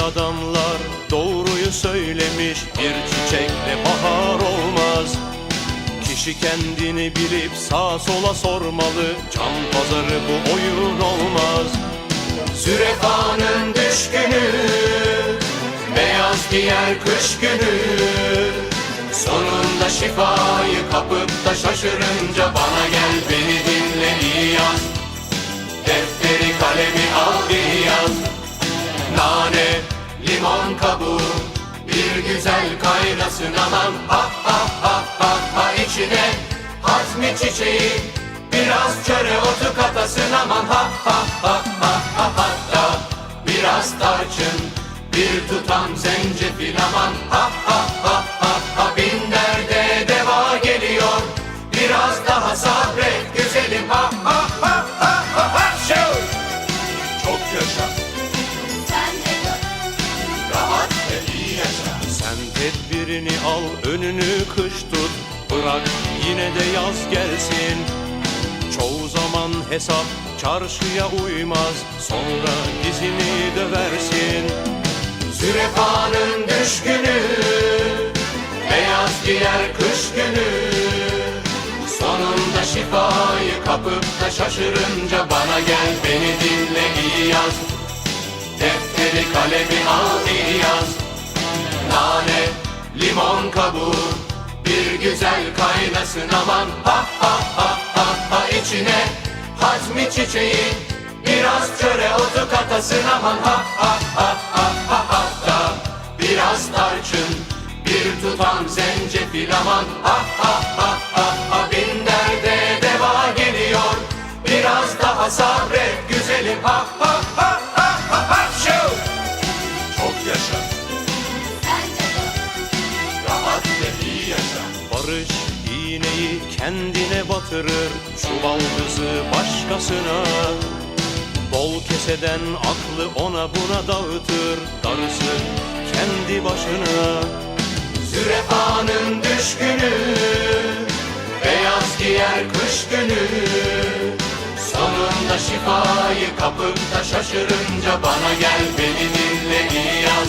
adamlar doğruyu söylemiş. Bir çiçekle bahar olmaz. Kişi kendini bilip sağa sola sormalı. Can pazarı bu oyun olmaz. Zürefanın düşkünü Beyaz giyer kış günü. Sonunda şifayı kapıp da şaşırınca Bana gel beni dinle iyi yaz Defteri kalemi al Nane, limon kabuğu Bir güzel kaynasın aman. Ha ha ha ha ha içine Hazmi çiçeği Biraz çöre otu katasın aman. Ha ha ha ha ha hatta Biraz tarçın Bir tutam zencefil aman. Ha tedbirini al, önünü kış tut. Bırak yine de yaz gelsin. Çoğu zaman hesap çarşıya uymaz. Sonra dizini döversin. Zürefanın düşkünü, beyaz giyer kış günü. Sonunda şifayı kapıp da şaşırınca bana gel beni dinle iyi yaz. Defteri kalemi al limon kabuğu Bir güzel kaynasın aman Ha ha ha ha ha içine Hazmi çiçeği Biraz çöre otu katasın aman Ha ha ha ha ha hatta Biraz tarçın Bir tutam zencefil aman Ha ha ha ha ha Bin derde deva geliyor Biraz daha sabret güzelim Ha ha ha ha ha ha! Çok yaşa Barış iğneyi kendine batırır, çuval kızı başkasına. Bol keseden aklı ona buna dağıtır, darısı kendi başına. Zürefanın düşkünü, beyaz giyer kış günü. Sonunda şifayı kapıp da şaşırınca bana gel beni dinle iyi yaz.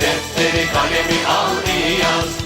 Defteri kalemi al iyi yaz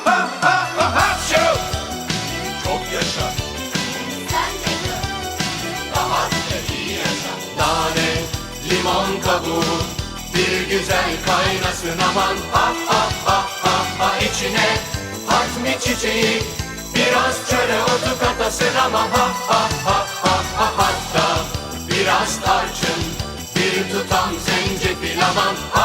limon kabuğu, bir güzel kaynasın aman. Ha ha ha ha ha içine hatmi çiçeği, biraz çöre otu katasın aman. Ha ha ha ha ha hatta biraz tarçın, bir tutam zencefil aman. Ha